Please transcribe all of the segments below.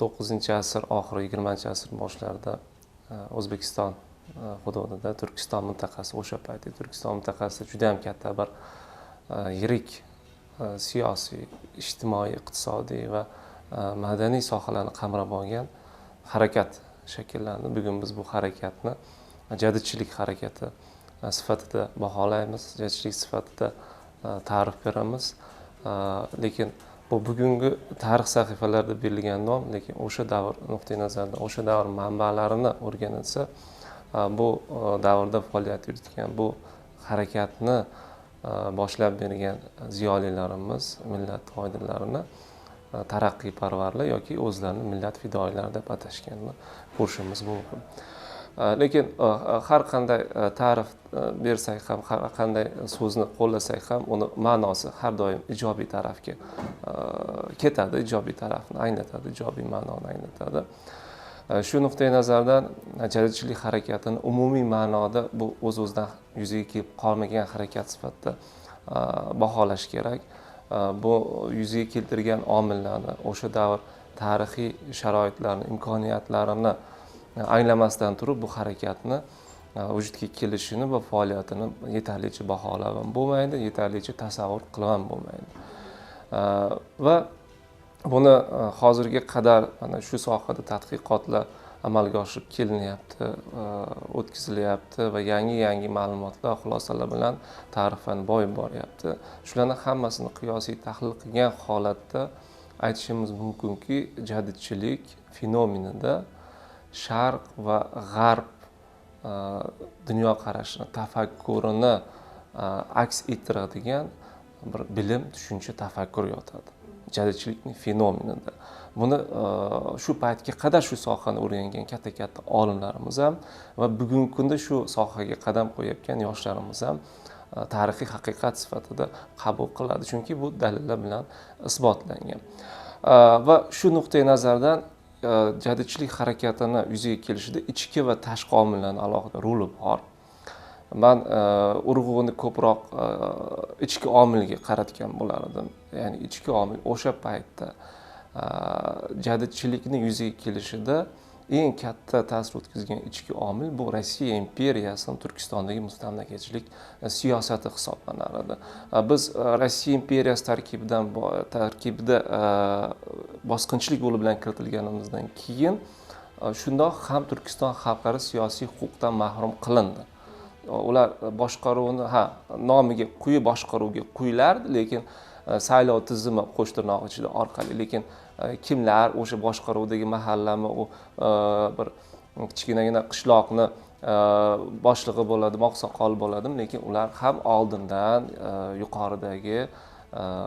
o'n to'qqizinchi asr oxiri yigirmanchi asr boshlarida e, o'zbekiston e, hududida turkiston mintaqasi o'sha paytda turkiston mintaqasida juda yam katta bir e, yirik siyosiy ijtimoiy iqtisodiy va madaniy sohalarni qamrab olgan harakat shakllandi bugun biz bu harakatni jadidchilik harakati sifatida baholaymiz jadidchilik sifatida ta'rif beramiz. Lekin bu bugungi tarix sahifalarida berilgan nom lekin o'sha davr nuqtai nazaridan o'sha davr manbalarini o'rganilsa bu davrda faoliyat yuritgan bu harakatni boshlab bergan ziyolilarimiz millat qoidalarini taraqqiyparvarlar yoki o'zlarini millat fidoyilari deb atashganini ko'rishimiz mumkin. Lekin har qanday ta'rif bersak ham har qanday so'zni qo'llasak ham uni ma'nosi har doim ijobiy tarafga ketadi ijobiy tarafni anglatadi ijobiy ma'noni anglatadi shu nuqtai nazardan jadidchilik harakatini umumiy ma'noda bu o'z o'zidan yuzaga kelib qolmagan harakat sifatida baholash kerak bu yuzaga keltirgan omillarni o'sha davr tarixiy sharoitlarini imkoniyatlarini E, anglamasdan turib bu harakatni e, vujudga kelishini va faoliyatini yetarlicha baholab ham bo'lmaydi yetarlicha tasavvur qilib ham bo'lmaydi e, va buni hozirga qadar mana shu sohada tadqiqotlar amalga oshirib kelinyapti o'tkazilyapti va yangi yangi ma'lumotlar xulosalar bilan ta'rifan boyib boryapti. Shularni hammasini qiyosiy tahlil qilgan holatda aytishimiz mumkinki jadidchilik fenomenida sharq va g'arb e, dunyoqarashini tafakkurini e, aks ettiradigan bir bilim tushuncha tafakkur yotadi. Jadidchilikni fenomenida. Buni e, shu paytga qadar shu sohani o'rgangan katta katta olimlarimiz ham va bugungi kunda shu sohaga qadam qo'yayotgan yoshlarimiz ham tarixiy haqiqat sifatida qabul qiladi. Chunki bu dalillar bilan isbotlangan. Va shu nuqtai nazardan jadidchilik harakatini yuzaga kelishida ichki va tashqi omillarni alohida roli bor. Man e, urg'uni ko'proq e, ichki omilga qaratgan bo'lar edim ya'ni ichki omil o'sha paytda e, jadidchilikni yuzaga kelishida eng katta ta'sir o'tkazgan ichki omil bu rossiya imperiyasini turkistondagi mustamlakachilik e, siyosati hisoblanar edi e, biz e, rossiya imperiyasi tarkibidan tarkibida bosqinchilik yo'li bilan kiritilganimizdan keyin shundoq ham turkiston xalqlari siyosiy huquqdan mahrum qilindi. Ular boshqaruvni ha nomiga quyi boshqaruvga quyilardi lekin saylov tizimi qo'shtirnoq ichida orqali lekin Э, kimlar o'sha boshqaruvdagi mahallami u e, bir kichkinagina qishloqni e, boshlig'i bo'ladimi oqsoqol bo'ladimi lekin ular ham oldindan e, yuqoridagi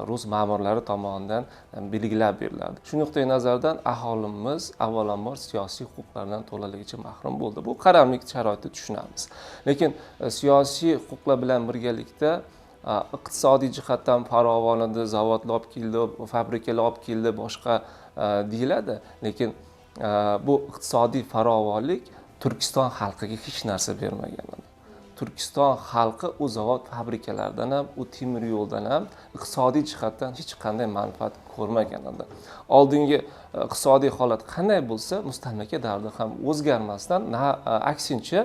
rus ma'murlari tomonidan belgilab beriladi. Shu nuqtai nazardan aholimiz avvalambor siyosiy huquqlardan to'laligicha mahrum bo'ldi. Bu qaramlik sharoitda tushunamiz. Lekin siyosiy huquqlar bilan birgalikda iqtisodiy jihatdan farovon edi zavodlar olib keldi fabrikalar olib keldi boshqa deyiladi. Lekin bu iqtisodiy farovonlik turkiston xalqiga hech narsa bermagan turkiston xalqi u zavod fabrikalardan ham u temir yo'ldan ham iqtisodiy jihatdan hech qanday manfaat ko'rmagan edi. Oldingi iqtisodiy holat qanday bo'lsa mustamlaka davrida ham o'zgarmasdan aksincha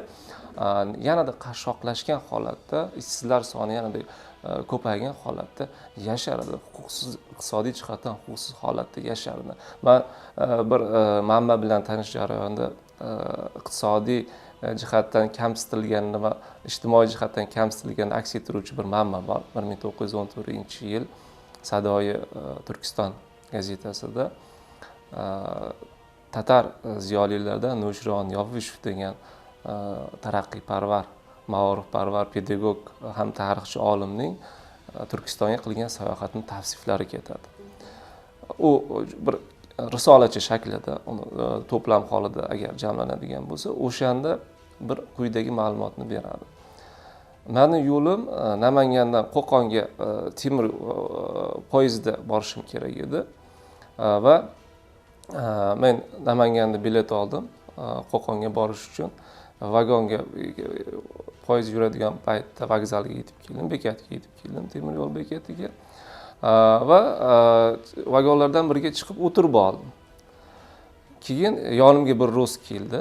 yanada qashshoqlashgan holatda ishsizlar soni yanada ko'paygan holatda yashardi huquqsiz iqtisodiy jihatdan huquqsiz holatda yashardi man e, bir e, manba bilan tanish jarayonida e, iqtisodiy jihatdan kamsitilganini va ijtimoiy jihatdan kamsitilganini aks ettiruvchi bir manba bor. Bir ming to'qqiz yuz o'n to'rtinchi yil sadoyi turkiston gazetasida tatar ziyolilaridan nushron yovushev degan taraqqiyparvar maorifparvar pedagog ham tarixchi olimning e, turkistonga qilgan sayohatini tavsiflari ketadi. U bir risolacha shaklida e, to'plam holida agar jamlanadigan bo'lsa o'shanda bir quyidagi ma'lumotni beradi. Mani yo'lim e, namangandan qo'qonga temir poyezdda borishim kerak edi. Va men namanganda bilet oldim qo'qonga borish uchun. Vagonga poyezd yuradigan paytda vokzalga yetib keldim bekatga yetib keldim temir yo'l bekatiga. Va vagonlardan biriga chiqib o'tirib oldim. Keyin yonimga bir rus keldi.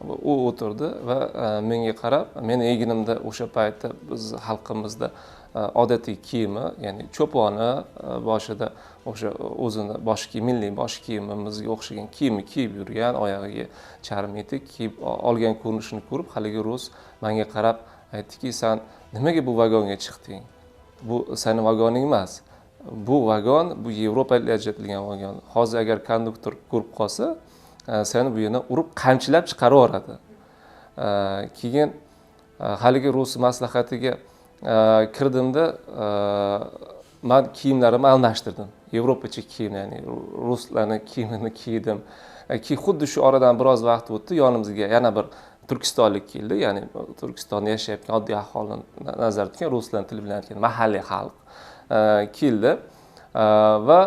U o'tirdi va menga qarab meni egnimda o'sha paytda biz xalqimizda Э, odatiy kiyimi ya'ni cho'poni e, boshida o'sha o'zini bosh kiyim milliy bosh kiyimimizga o'xshagan kiyimni kiyib yurgan oyog'iga charm etik kiyib olgan ko'rinishini ko'rib haligi rus manga qarab aytdiki san nimaga bu vagonga chiqding? Bu sani vagoning emas. Bu vagon bu yevropaga ajratilgan vagon. Hozir agar konduktor ko'rib qolsa e, seni bu yerdan urib qamchilab chiqarib yuboradi e, keyin haligi rus maslahatiga kirdimda man kiyimlarimni almashtirdim yevropacha kiyim ya'ni ruslarni kiyimini kiydim. Keyin xuddi shu oradan biroz vaqt o'tdi yonimizga yana bir turkistonlik keldi. Ya'ni turkistonda yashayotgan oddiy aholini nazarda tutgan ruslar tili bilan mahalliy xalq keldi. Va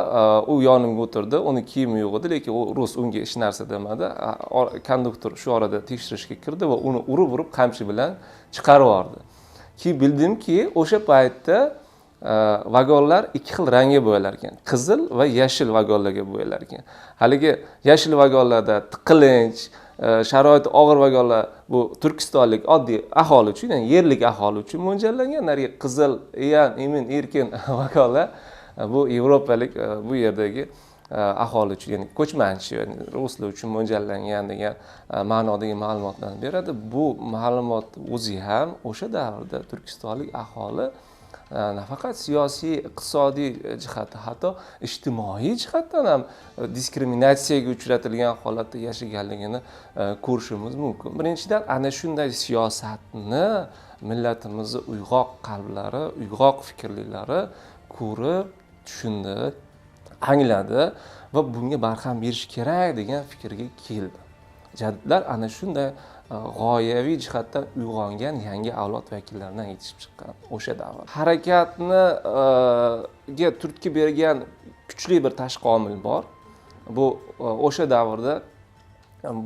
u yonimga o'tirdi. Uni kiyimi yo'q edi lekin u rus unga hech narsa demadi. Konduktor shu orada tekshirishga kirdi va uni urib urib qamchi bilan chiqarib yubordi keyin bildimki o'sha paytda e, vagonlar ikki xil rangga bo'yalar ekan qizil va yashil vagonlarga bo'yalar ekan haligi yashil vagonlarda tiqilinch e, sharoiti og'ir vagonlar bu turkistonlik oddiy aholi uchun ya'ni yerlik aholi uchun mo'ljallangan. Narigi qizil yan imin erkin vagonlar e, bu yevropalik bu yerdagi E, aholi uchun ya'ni ko'chmanchi ya'ni ruslar uchun mo'ljallangan degan e, ma'nodagi ma'lumotlarni beradi. Bu ma'lumot o'zi ham o'sha davrda turkistonlik aholi e, nafaqat siyosiy iqtisodiy jihatdan hatto ijtimoiy jihatdan ham diskriminatsiyaga uchratilgan holatda yashaganligini ko'rishimiz mumkin. Birinchidan ana shunday siyosatni millatimizni uyg'oq qalblari uyg'oq fikrlilari ko'rib tushundi. Angladi va bunga barham berish kerak degan fikrga keldi. Jadidlar ana shunday e, g'oyaviy jihatdan uyg'ongan yangi avlod vakillaridan yetishib chiqqan o'sha davr. Harakatni e, ga turtki bergan kuchli bir tashqi omil bor. Bu e, o'sha davrda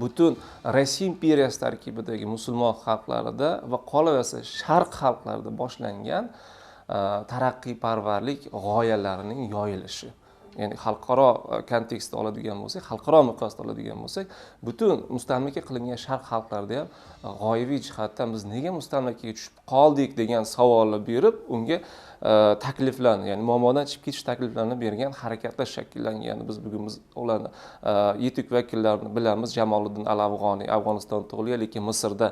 butun rossiya imperiyasi tarkibidagi musulmon xalqlarida va qolaversa sharq xalqlarida boshlangan taraqqiyparvarlik g'oyalarining yoyilishi. Ya'ni xalqaro e, kontekstda oladigan bo'lsak xalqaro miqyosda oladigan bo'lsak butun mustamlaka qilingan sharq xalqlarida ham e, g'oyaviy jihatdan biz nega mustamlakaga tushib qoldik degan savolni berib unga e, takliflarni ya'ni muammodan chiqib ketish takliflarini bergan harakatlar shakllangan. Biz bugun biz ularni yetuk vakillarini bilamiz jamoliddin al afg'oniy afg'onistonda tug'ilgan lekin misrda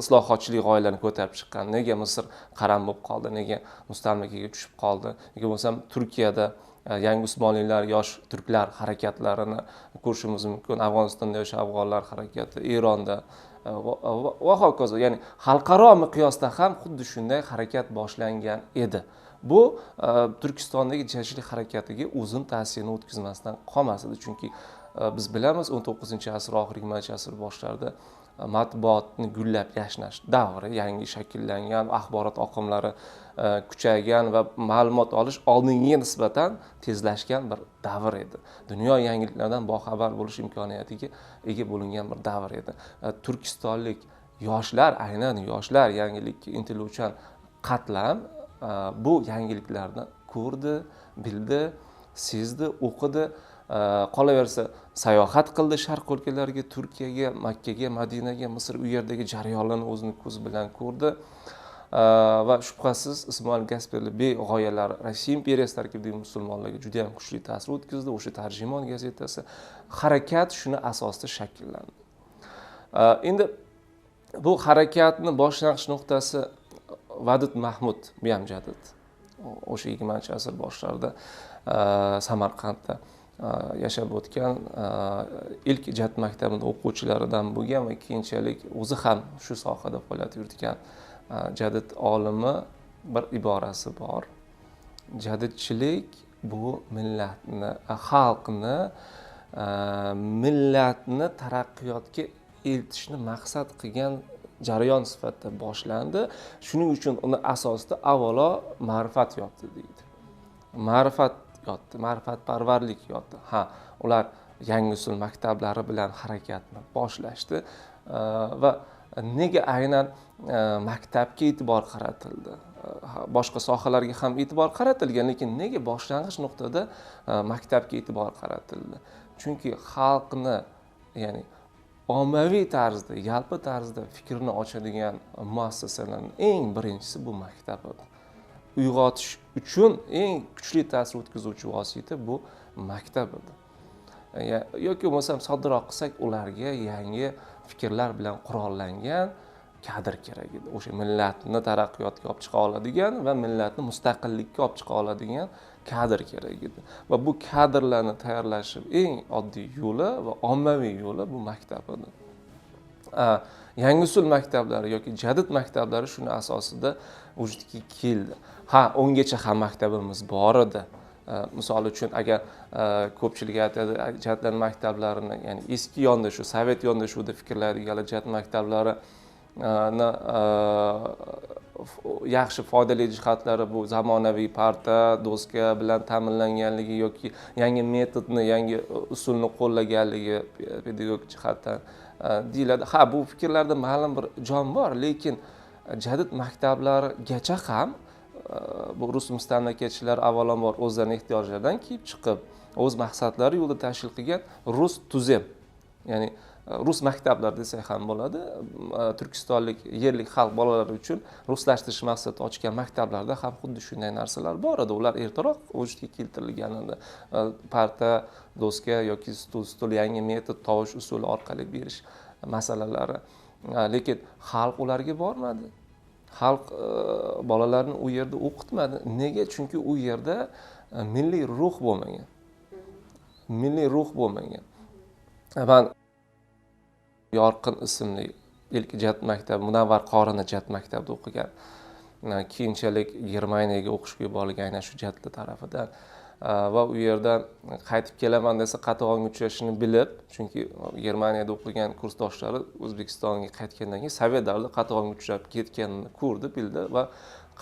islohotchilik g'oyalarini ko'tarib chiqqan. Nega misr qaram bo'lib qoldi? Nega mustamlakaga tushib qoldi? Yoki bo'lmasam turkiyada Э, yangi usmoniylar yosh turklar harakatlarini ko'rishimiz mumkin. Afg'onistonda yosh afg'onlar harakati eronda e, e, va hokazo. Ya'ni xalqaro miqyosda ham xuddi shunday harakat boshlangan edi. Bu e, turkistondagi jashlik harakatiga o'zini ta'sirini o'tkazmasdan qolmas edi. Chunki biz bilamiz o'n to'qqizinchi asr oxirgi yigirmanchi asr boshlarida matbuotni gullab yashnash davri yangi shakllangan axborot oqimlari e, kuchaygan va ma'lumot olish oldingiga nisbatan tezlashgan bir davr edi. Dunyo yangiliklardan boxabar bo'lish imkoniyatiga ega bo'lingan bir davr edi. E, turkistonlik yoshlar aynan yoshlar yangilikka intiluvchan qatlam e, bu yangiliklarni ko'rdi bildi sezdi o'qidi Э, qolaversa sayohat qildi sharq o'lkalariga turkiyaga makkaga madinaga misr u yerdagi jarayonlarni o'zini ko'zi bilan ko'rdi. Э, va shubhasiz ismoil gasperli bey g'oyalari rossiya imperiyasi tarkibidagi musulmonlarga juda yam kuchli ta'sir o'tkazdi. O'sha tarjimon gazetasi harakat shuni asosida shakllandi. Э, endi bu harakatni boshlang'ich nuqtasi vadid mahmud bu ham jadid o'sha yigirmanchi asr boshlarida samarqandda. Э, yashab o'tgan э, ilk jat maktabini o'quvchilaridan bo'lgan va keyinchalik o'zi ham shu sohada faoliyat yuritgan e, jadid olimi bir iborasi bor. Jadidchilik bu millatni e, xalqni e, millatni taraqqiyotga eltishni maqsad qilgan jarayon sifatida boshlandi. Shuning uchun uni asosida avvalo ma'rifat yotdi deydi. Ma'rifat yotdi ma'rifatparvarlik yotdi. Ha ular yangi usul maktablari bilan harakatni boshlashdi e, va nega aynan e, maktabga e'tibor qaratildi? Boshqa sohalarga ham e'tibor qaratilgan lekin nega boshlang'ich nuqtada e, maktabga e'tibor qaratildi? Chunki xalqni ya'ni ommaviy tarzda yalpi tarzda fikrini ochadigan muassasalarni eng birinchisi bu maktab edi uyg'otish uchun eng kuchli ta'sir o'tkazuvchi vosita bu maktab edi. Yoki bo'lmasam soddaroq qilsak ularga yangi fikrlar bilan qurollangan kadr kerak edi. O'sha millatni taraqqiyotga olib chiqa oladigan va millatni mustaqillikka olib chiqa oladigan kadr kerak edi. Va bu kadrlarni tayyorlashni eng oddiy yo'li va ommaviy yo'li bu maktab edi. Yangi usul maktablari yoki jadid maktablari shuni asosida vujudga keldi. Ha o'ngacha ham maktabimiz bor edi. Misol uchun agar e, ko'pchilik aytadi jadidlar maktablarini ya'ni eski yondashuv sovet yondashuvida fikrlaydiganlar jadid maktablari e, e, yaxshi foydali jihatlari bu zamonaviy parta doska bilan ta'minlanganligi yoki yangi metodni yangi usulni qo'llaganligi pedagogik jihatdan deyiladi. Ha bu fikrlarda ma'lum bir jon bor lekin jadid maktablargacha ham bu rus mustamlakachilar avvalambor o'zlarini ehtiyojlaridan kelib chiqib o'z maqsadlari yo'lida tashkil qilgan rus tuzem ya'ni e, rus maktablar desak ham bo'ladi. E, turkistonlik yerlik xalq bolalari uchun ruslashtirish maqsadida ochgan maktablarda ham xuddi shunday narsalar bor edi. Ular ertaroq vujudga keltirilgan edi parta doska yoki stul stul yangi metod tovush usuli orqali berish masalalari. E, lekin xalq ularga bormadi. Xalq e, bolalarni u yerda o'qitmadi. Nega? Chunki u yerda e, milliy ruh bo'lmagan. Milliy ruh bo'lmagan. E, man yorqin ismli ilk jat maktab munavvar qorini jat maktabida o'qigan. Keyinchalik germaniyaga o'qishga yuborilgan aynan shu jatli tarafidan. Э, va u yerdan e, qaytib kelaman desa qatag'onga uchrashini bilib chunki germaniyada o'qigan kursdoshlari o'zbekistonga qaytgandan keyin sovet davrida qatag'onga uchrab ketganini ko'rdi bildi va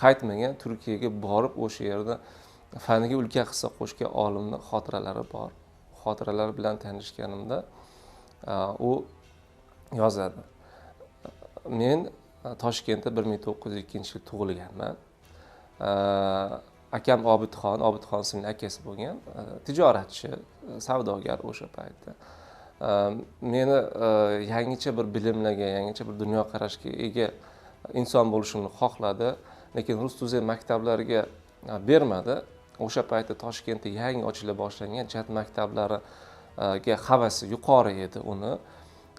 qaytmagan turkiyaga borib o'sha yerda faniga ulkan hissa qo'shgan olimni xotiralari bor xotiralar bilan tanishganimda e, u yozadi. Men e, toshkentda bir ming to'qqiz yuz ikkinchi yil tug'ilganman. Akam obidxon obidxon ismli akasi bo'lgan e, tijoratchi e, savdogar o'sha paytda. E, meni yangicha bir bilimlarga yangicha bir dunyoqarashga ega inson bo'lishimni xohladi lekin rus tuzem maktablariga bermadi. O'sha paytda toshkentda yangi ochila boshlangan jat maktablariga havasi yuqori edi uni.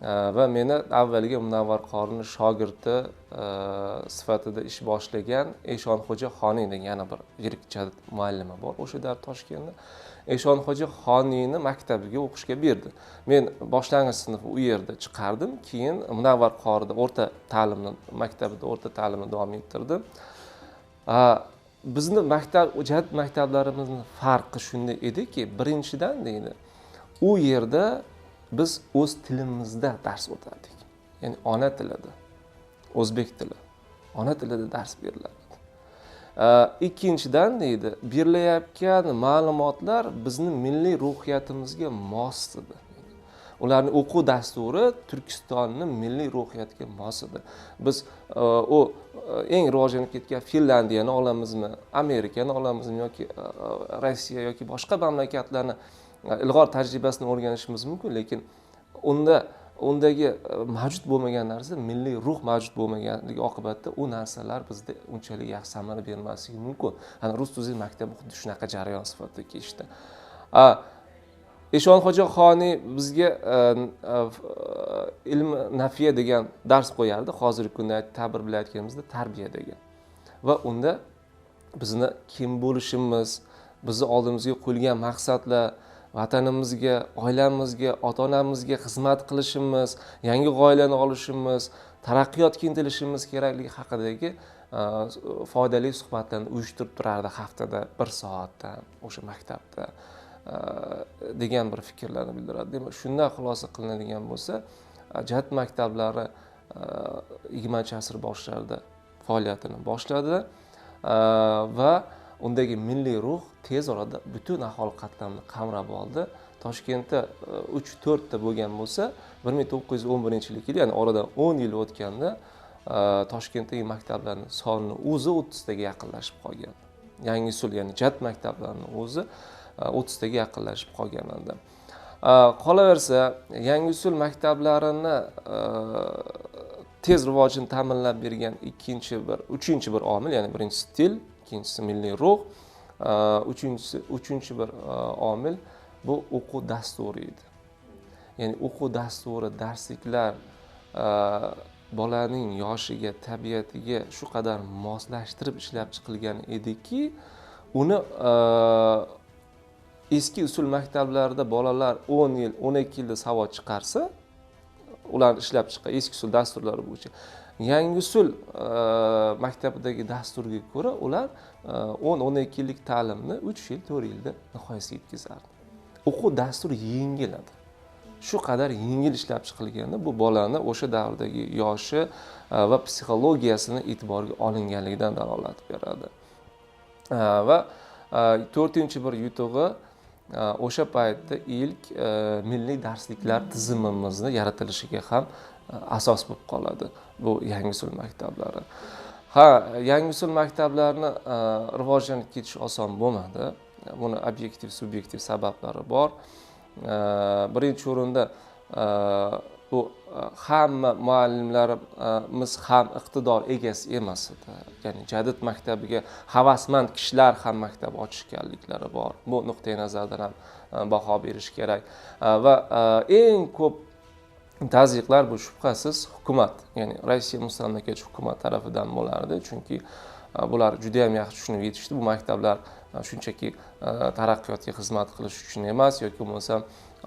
Э, va meni avvaliga munavvar qorini shogirdi э, sifatida ish boshlagan eshonxo'ja xoniy degan yana bir yirik jadid muallimi bor o'sha davr toshkentda. Eshonxo'ja xoniyni maktabiga o'qishga berdi. Men boshlang'ich sinfni u yerda chiqardim keyin munavvar qorida o'rta ta'limni maktabida o'rta ta'limni davom ettirdim. Э, bizni maktab jadid maktablarimizni farqi shunda ediki birinchidan deydi u yerda biz o'z tilimizda dars o'tardik ya'ni ona tilida o'zbek tili ona tilida dars beriladi ikkinchidan deydi berilayotgan ma'lumotlar bizni milliy ruhiyatimizga mos edi. Ularni o'quv dasturi turkistonni milliy ruhiyatiga mos edi. Biz e, u e, eng rivojlanib ketgan finlandiyani olamizmi amerikani olamizmi yoki e, rossiya yoki boshqa mamlakatlarni ilg'or tajribasini o'rganishimiz mumkin lekin unda undagi mavjud bo'lmagan narsa milliy ruh mavjud bo'lmaganligi oqibatida u narsalar bizda unchalik yaxshi samara bermasligi mumkin. Ana rus tuzil maktabi xuddi shunaqa jarayon sifatida kechdi eshonxo'ja xoniy bizga e, e, e, ilm nafiya degan dars qo'yardi. Hozirgi kunda ta'bir bilan aytganimizda tarbiya degan. Va unda bizni kim bo'lishimiz bizni oldimizga qo'yilgan maqsadlar vatanimizga oilamizga ota onamizga xizmat qilishimiz yangi g'oyalarni olishimiz taraqqiyotga intilishimiz kerakligi haqidagi foydali suhbatlarni uyushtirib turardi haftada bir soatdan o'sha maktabda. Э, degan bir fikrlarni bildiradi. Demak shundan xulosa qilinadigan bo'lsa e, maktablari e, yigirmanchi asr boshlarida faoliyatini boshladi e, va undagi milliy ruh tez orada butun aholi qatlamini qamrab oldi. Toshkentda e, uch to'rtta bo'lgan bo'lsa bir ming to'qqiz yuz o'n birinchi yilga kelib ya'ni oradan o'n yil o'tganda toshkentdagi maktablarni soni o'zi o'ttiztaga yaqinlashib qolgan. Yangi usul ya'ni jat maktablarini o'zi o'ttiztaga yaqinlashib qolgan edi. Qolaversa yangi usul maktablarini tez rivojini ta'minlab bergan ikkinchi bir uchinchi bir omil ya'ni birinchisi til ikkinchisi milliy ruh uchinchisi uchinchi bir omil bu o'quv dasturi edi. Ya'ni o'quv dasturi darsliklar bolaning yoshiga tabiatiga shu qadar moslashtirib ishlab chiqilgan ediki uni eski usul maktablarida bolalar o'n yil o'n ikki yilda savod chiqarsa ularni ishlab chiqqan eski usul dasturlari bo'yicha yangi usul maktabidagi dasturga ko'ra ular e, o'n o'n ikki yillik ta'limni uch yil to'rt yilda nihoyasiga yetkazardi. O'quv dasturi yengil edi shu qadar yengil ishlab chiqilganda bu bolani o'sha davrdagi yoshi va psixologiyasini e'tiborga olinganligidan dalolat beradi. Va to'rtinchi bir yutug'i o'sha paytda ilk e, milliy darsliklar tizimimizni yaratilishiga ham e, asos bo'lib qoladi bu yangi usul maktablari. Ha yangi usul maktablarini e, rivojlanib ketishi oson bo'lmadi. Buni obyektiv subyektiv sabablari bor. Birinchi o'rinda bu e, hamma muallimlarimiz ham iqtidor egasi emas edi. Ya'ni jadid maktabiga havasmand kishilar ham maktab ochishganliklari bor. Bu nuqtai nazardan ham e, baho berish kerak. E, va eng ko'p tazyiqlar bu shubhasiz hukumat ya'ni rossiya mustamlakachi hukumat tarafidan bo'lardi. Chunki Э, bular juda yam yaxshi tushunib yetishdi. Bu maktablar э, shunchaki э, taraqqiyotga xizmat qilish uchun emas yoki bo'lmasam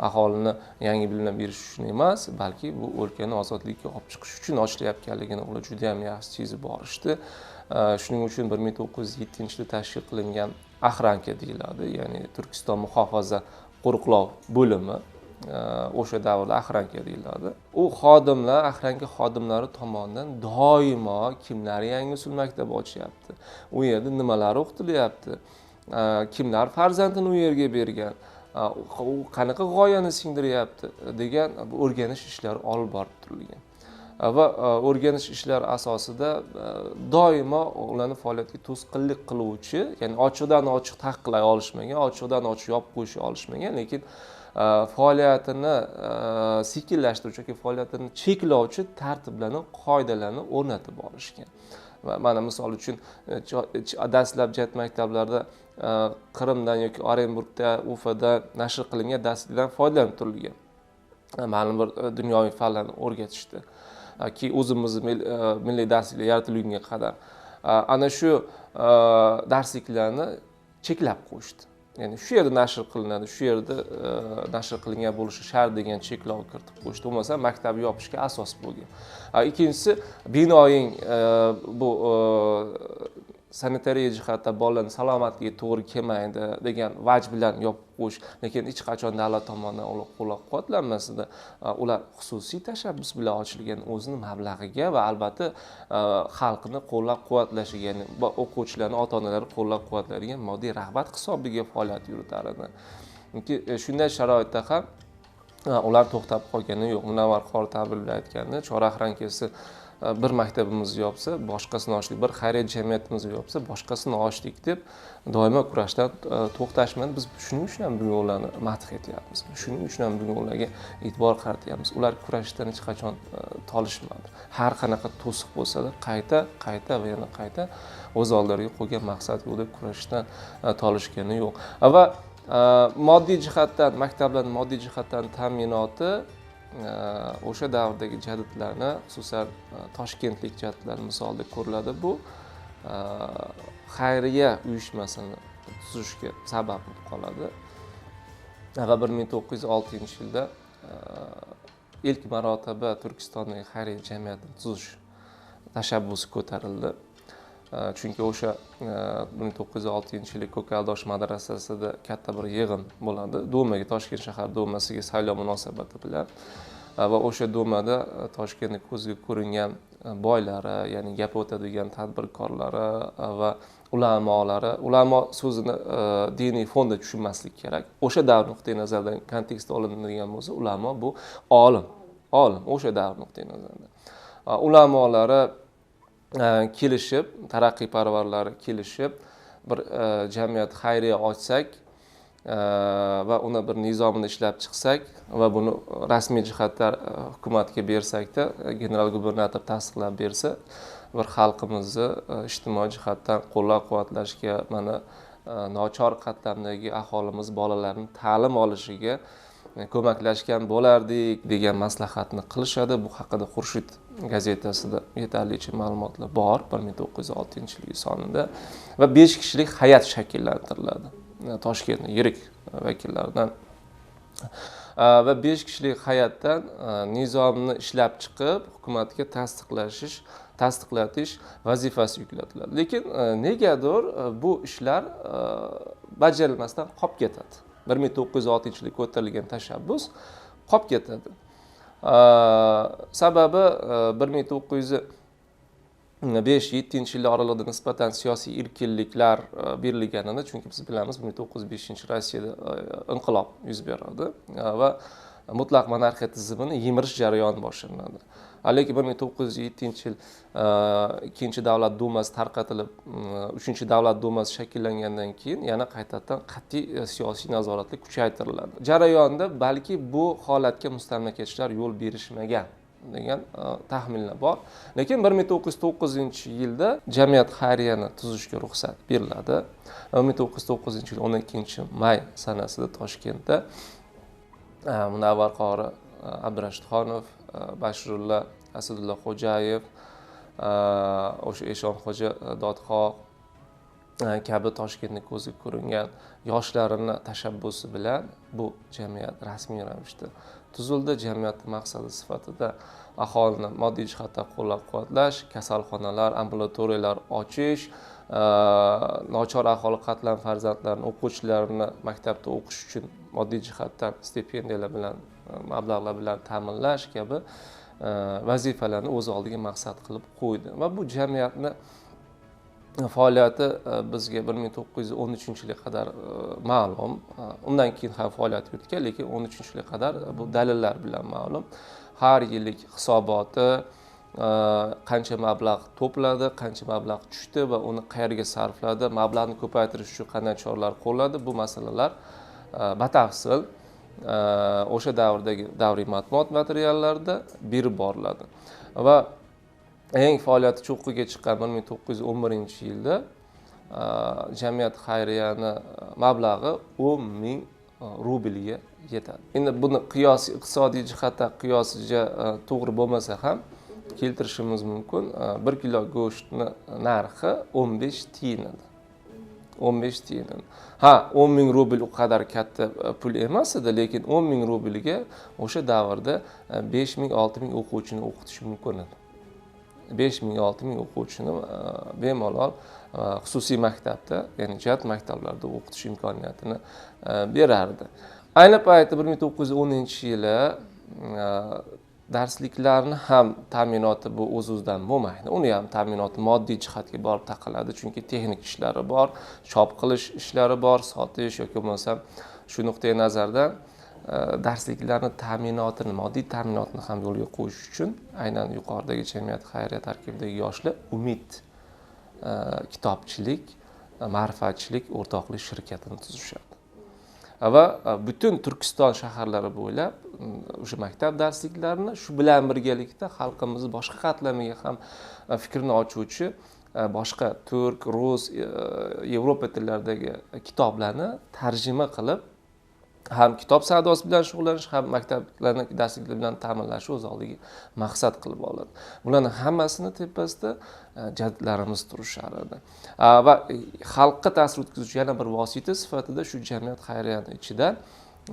aholini yangi bilimlar berish uchun emas balki bu o'lkani ozodlikka olib chiqish uchun ochilayotganligini ular juda yam yaxshi sezib borishdi. Shuning uchun bir ming to'qqiz yuz yettinchi yilda tashkil qilingan ahranka deyiladi ya'ni turkiston muhofaza qo'riqlov bo'limi. O'sha davrda ahranka deyiladi. U xodimlar ahranka xodimlari tomonidan doimo kimlar yangi usul maktabi ochyapti? U yerda nimalar o'qitilyapti? Kimlar farzandini u yerga bergan? U qanaqa g'oyani singdiryapti? degan o'rganish ishlari olib borib turilgan. Va e, o'rganish ishlari asosida e, doimo ularni faoliyatiga to'sqinlik qiluvchi ya'ni ochiqdan ochiq taqiqlay olishmagan ochiqdan ochiq yopib qo'yisha olishmagan lekin Э, faoliyatini э, sekinlashtiruvchi yoki faoliyatini cheklovchi tartiblarni qoidalarni o'rnatib borishgan mana misol uchun e, e, dastlab jet maktablarda e, qrimdan yoki orenburgda ufada nashr qilingan darsliklardan foydalanib turilgan. Ma'lum bir dunyoviy fanlarni o'rgatishdi. Keyin o'zimizni milliy darsliklar yaratilgunga qadar. Ana shu darsliklarni cheklab qo'yishdi. Ya'ni shu yerda nashr qilinadi shu yerda e, nashr qilingan bo'lishi shart degan cheklov kiritib qo'yishdi. Bo'lmasa maktabni yopishga asos bo'lgan. Ikkinchisi binoying e, bu e, sanitariya jihatdan bolalarni salomatligi to'g'ri kelmaydi degan vaj bilan yopib qo'yish lekin hech qachon davlat tomonidan ular qo'llab quvvatlanmasdi. Ular xususiy tashabbus bilan ochilgan o'zini mablag'iga va albatta xalqni qo'llab quvvatlashiga ya'ni o'quvchilarni ota onalari qo'llab quvvatlaydigan moddiy rag'bat hisobiga faoliyat yuritar edi chunki e, shunday sharoitda ham ular to'xtab qolgani yo'q. Munavvar qori tabir bilan aytganda chorak Э, bir maktabimizni yopsa boshqasini ochdik. Bir xayriya jamiyatimizni yopsa boshqasini ochdik deb doimo kurashdan e, to'xtashmadi. Biz shuning uchun ham bugun ularni madh etyapmiz. Shuning uchun ham bugun ularga e'tibor qaratyapmiz. Ular kurashishdan hech qachon e, tolishmadi. Har qanaqa to'siq bo'lsada qayta qayta va yana qayta o'z oldilariga qo'ygan maqsad yo'lida kurashishdan e, tolishgani yo'q. Va moddiy jihatdan maktablarni moddiy jihatdan ta'minoti Э, o'sha davrdagi jadidlarni xususan e, toshkentlik jadidlar misolida ko'riladi. Bu e, xayriya uyushmasini tuzishga sabab bo'lib qoladi. Va bir ming to'qqiz yuz oltinchi yilda e, ilk marotaba turkistondagi xayriya jamiyatini tuzish tashabbusi ko'tarildi. Э, chunki o'sha э, bir ming to'qqiz yuz oltinchi yili ko'kaldosh madrasasida katta bir yig'in bo'ladi. Do'maga toshkent shahar do'masiga saylov munosabati bilan e, va o'sha do'mada e, toshkentni ko'zga ko'ringan e, boylari ya'ni gap o'tadigan tadbirkorlari va ulamolari ulamo so'zini diniy fonda tushunmaslik kerak. O'sha davr nuqtai nazaridan kontekstda olinadigan bo'lsa ulamo bu olim olim o'sha davr nuqtai nazaridan ulamolari Э, kelishib taraqqiyparvarlar kelishib bir e, jamiyat xayriya ochsak e, va uni bir nizomini ishlab chiqsak va buni rasmiy jihatdan e, hukumatga bersakda general gubernator tasdiqlab bersa bir xalqimizni ijtimoiy jihatdan qo'llab quvvatlashga mana nochor qatlamdagi aholimiz bolalarni ta'lim olishiga ko'maklashgan bo'lardik degan maslahatni qilishadi. Bu haqida xurshid gazetasida yetarlicha ma'lumotlar bor bir ming to'qqiz yuz oltinchi yil sonida va besh kishilik hay'at shakllantiriladi. Toshkentni yirik e, vakillaridan e, va besh kishilik hay'atdan e, nizomni ishlab chiqib hukumatga tasdiqlashish tasdiqlatish vazifasi yuklatiladi. Lekin negadir bu ishlar bajarilmasdan qolib ketadi. Bir ming to'qqiz yuz oltinchi yilda ko'tarilgan tashabbus qolib ketadi. Sababi e, bir ming to'qqiz yuz besh yettinchi yillar oralig'ida nisbatan siyosiy erkinliklar e, berilganini chunki biz bilamiz bir ming to'qqiz yuz beshinchi rossiyada e, inqilob yuz beradi. Va mutlaq monarxiya tizimini yemirish jarayoni boshlanadi. Lekin bir ming to'qqiz yuz yettinchi yil e, ikkinchi davlat dumasi tarqatilib e, uchinchi davlat dumasi shakllangandan keyin yana qaytadan qat'iy e, siyosiy nazoratlar kuchaytiriladi. Jarayonda balki bu holatga mustamlakachilar yo'l berishmagan degan taxminlar bor. Lekin bir ming to'qqiz yuz to'qqizinchi yilda jamiyat xayriyani tuzishga ruxsat beriladi. bir ming to'qqiz yuz to'qqizinchi yil o'n ikkinchi may sanasida toshkentda munavvar qori abdurashidxonov bashrulla asadulla xo'jayev uh, o'sha eshonxo'ja uh, dodxo uh, kabi toshkentni ko'zga ko'ringan yoshlarini tashabbusi bilan bu jamiyat rasmiy ravishda tuzildi. Jamiyatni maqsadi sifatida aholini moddiy jihatdan qo'llab quvvatlash kasalxonalar ambulatoriyalar ochish nochor aholi qatlam farzandlarini o'quvchilarini maktabda o'qish uchun moddiy jihatdan stipendiyalar bilan mablag'lar bilan ta'minlash kabi vazifalarni o'z oldiga maqsad qilib qo'ydi. Va bu jamiyatni faoliyati bizga bir ming to'qqiz yuz o'n uchinchi yilga qadar ma'lum. Undan keyin ham faoliyat yuritgan lekin o'n uchinchi yilga qadar bu dalillar bilan ma'lum. Har yillik hisoboti qancha mablag' to'pladi qancha mablag' tushdi va uni qayerga sarfladi mablag'ni ko'paytirish uchun qanday choralar qo'lladi bu masalalar batafsil Э, o'sha davrdagi davriy matbuot materiallarida berib boriladi va eng faoliyati cho'qqiga chiqqan bir ming to'qqiz yuz o'n birinchi yilda e, jamiyat xayriyani mablag'i o'n ming e, rublga yetadi. Endi buni qiyos iqtisodiy jihatdan qiyosiga e, to'g'ri bo'lmasa ham keltirishimiz mumkin. Bir kilo go'shtni narxi o'n besh tiyin edi o'n besh tiyin ha o'n ming rubl u qadar katta pul emas edi lekin o'n ming rublga o'sha davrda besh ming olti ming o'quvchini o'qitish mumkin edi. besh ming olti ming o'quvchini bemalol xususiy maktabda ya'ni jat maktablarda o'qitish imkoniyatini berardi. Ayni paytda bir ming to'qqiz yuz o'ninchi yili darsliklarni ham ta'minoti bu o'z o'zidan bo'lmaydi. Uni ham ta'minoti moddiy jihatga borib taqaladi chunki texnik ishlari bor chop qilish ishlari bor sotish yoki bo'lmasam shu nuqtai nazardan darsliklarni ta'minotini moddiy ta'minotni ham yo'lga qo'yish uchun aynan yuqoridagi jamiyat xayriya tarkibidagi yoshlar umid kitobchilik ma'rifatchilik o'rtoqlik shirkatini tuzishadi va e, butun turkiston shaharlari bo'ylab o'sha maktab darsliklarini shu bilan birgalikda xalqimizni boshqa qatlamiga ham e, fikrini ochuvchi e, boshqa turk rus yevropa tillaridagi kitoblarni tarjima qilib ham kitob savdosi bilan shug'ullanish ham maktablarni darsliklar bilan ta'minlashni o'z oldiga maqsad qilib oladi. Bularni hammasini tepasida e, jadlarimiz turishar edi va e, xalqqa ta'sir o'tkazuvchi yana bir vosita sifatida shu jamiyat xayriyani ichida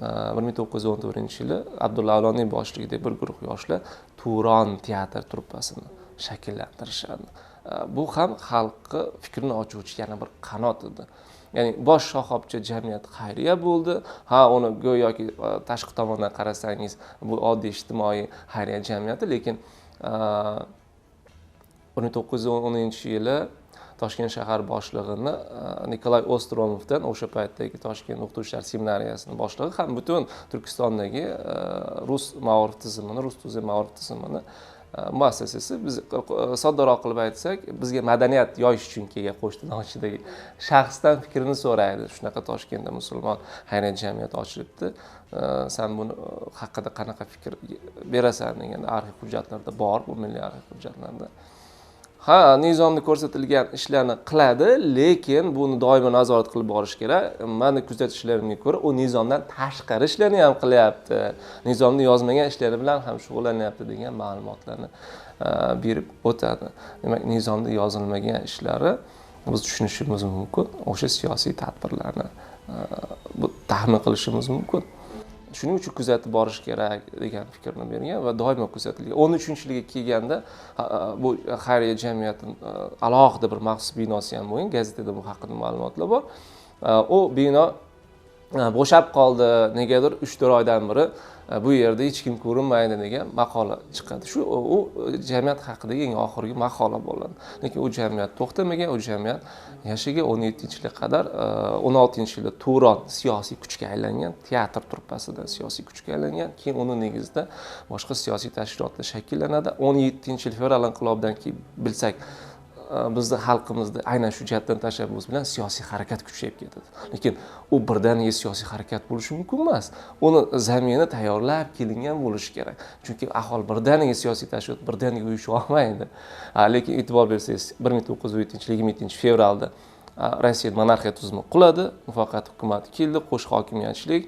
e, bir ming to'qqiz yuz o'n to'rtinchi yili abdulla avloniy boshchiligidagi bir guruh yoshlar turon teatr truppasini shakllantirishadi. Э, bu ham xalqni fikrini ochuvchi yana bir qanot edi. Ya'ni bosh shoxobcha jamiyat xayriya bo'ldi. Ha uni go'yoki e, tashqi tomondan qarasangiz bu oddiy ijtimoiy xayriya jamiyati lekin e, o'n to'qqiz yuz o'ninchi yili toshkent shahar boshlig'ini e, nikolay ostromovdan o'sha paytdagi toshkent o'qituvchilar seminariyasini boshlig'i ham butun turkistondagi rus maorif tizimini rus tuzli maorif tizimini Э, muassasasi biz э, э, soddaroq qilib aytsak bizga madaniyat yoyish uchun kelgan qo'shnilar ichidagi shaxsdan fikrini so'raydi. Shunaqa toshkentda musulmon xayriyat jamiyati ochilibdi. San buni haqida qanaqa fikr e, berasan deganda arxiv hujjatlarda bor bu milliy arxiv hujjatlarda. Ha nizomda ko'rsatilgan ishlarni qiladi lekin buni doimo nazorat qilib borish kerak. Mani kuzatishlarimga ko'ra u nizomdan tashqari ishlarni ham qilyapti. Nizomda yozmagan ishlari bilan ham shug'ullanyapti degan ma'lumotlarni e, berib o'tadi. Demak nizomda yozilmagan ishlari biz tushunishimiz mumkin. O'sha siyosiy tadbirlarni e, bu taxmin qilishimiz mumkin. Shuning uchun kuzatib borish kerak degan fikrni bergan va doimo kuzatilgan. O'n uchinchi yilga kelganda bu xayriya jamiyati e, alohida bir maxsus binosi ham bo'lgan gazetada bu haqida ma'lumotlar bor. E, u bino e, bo'shab qoldi. Negadir uch to'rt oydan beri bu yerda hech kim ko'rinmaydi degan maqola chiqadi. Shu u jamiyat haqidagi eng oxirgi maqola bo'ladi. Lekin u jamiyat to'xtamagan u jamiyat yashagan o'n yettinchi yilga qadar e, o'n oltinchi yilda turon siyosiy kuchga aylangan teatr truppasida siyosiy kuchga aylangan keyin uni negizida boshqa siyosiy tashkilotlar shakllanadi. o'n yettinchi yil fevral inqilobidan keyin bilsak bizni xalqimizda aynan shu jihatdan tashabbus bilan siyosiy harakat kuchayib ketadi lekin u birdaniga siyosiy harakat bo'lishi mumkin emas uni zamini tayyorlab kelingan bo'lishi kerak chunki aholi birdaniga siyosiy tashkilot birdaniga uyusha olmaydi lekin e'tibor bersangiz bir ming to'qqiz yuz yettinchi yigirma yettinchi fevralda rossiya monarxiya tuzumi quladi muvaqqat hukumat keldi qo'shni hokimiyatchilik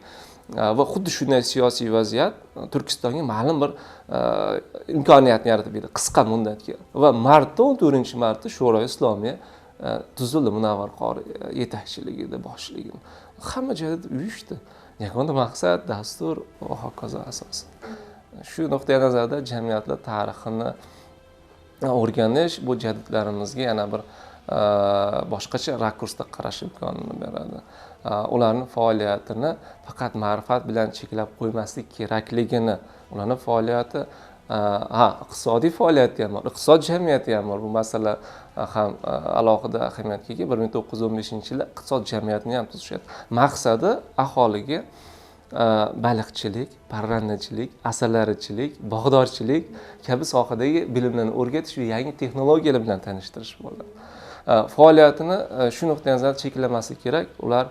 va xuddi shunday siyosiy vaziyat turkistonga ma'lum bir imkoniyatni yaratib berdi qisqa muddatga va martda o'n to'rtinchi martda sho'ro islomiya tuzildi munavvar qori yetakchiligida boshligini hamma joyda uyushdi yagona maqsad dastur va hokazo asosan shu nuqtai nazarda jamiyatlar tarixini o'rganish bu jadidlarimizga yana bir boshqacha rakursda qarash imkonini beradi Э, ularni faoliyatini faqat ma'rifat bilan cheklab qo'ymaslik kerakligini ularni faoliyati e, ha iqtisodiy faoliyati ham bor iqtisod jamiyati ham bor bu masala e, ham e, alohida ahamiyatga ega. Bir ming to'qqiz yuz o'n beshinchi yilda iqtisod jamiyatini ham tuzishadi. Maqsadi aholiga baliqchilik parrandachilik asalarichilik bog'dorchilik kabi sohadagi bilimlarni o'rgatish va yangi texnologiyalar bilan tanishtirish bo'ladi. Faoliyatini shu nuqtai nazardan cheklamaslik kerak. Ular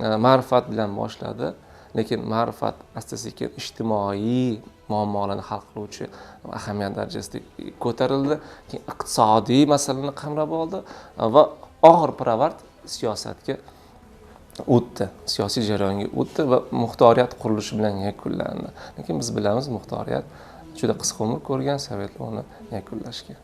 Э, ma'rifat bilan boshladi. Lekin ma'rifat asta sekin ijtimoiy muammolarni hal qiluvchi ahamiyat darajasida ko'tarildi. Keyin iqtisodiy masalani qamrab oldi va og'ir pirovard siyosatga o'tdi. Siyosiy jarayonga o'tdi va muxtoriyat qurilishi bilan yakunlandi. Lekin biz bilamiz muxtoriyat juda qisqa umr ko'rgan sovetlar uni yakunlashgan.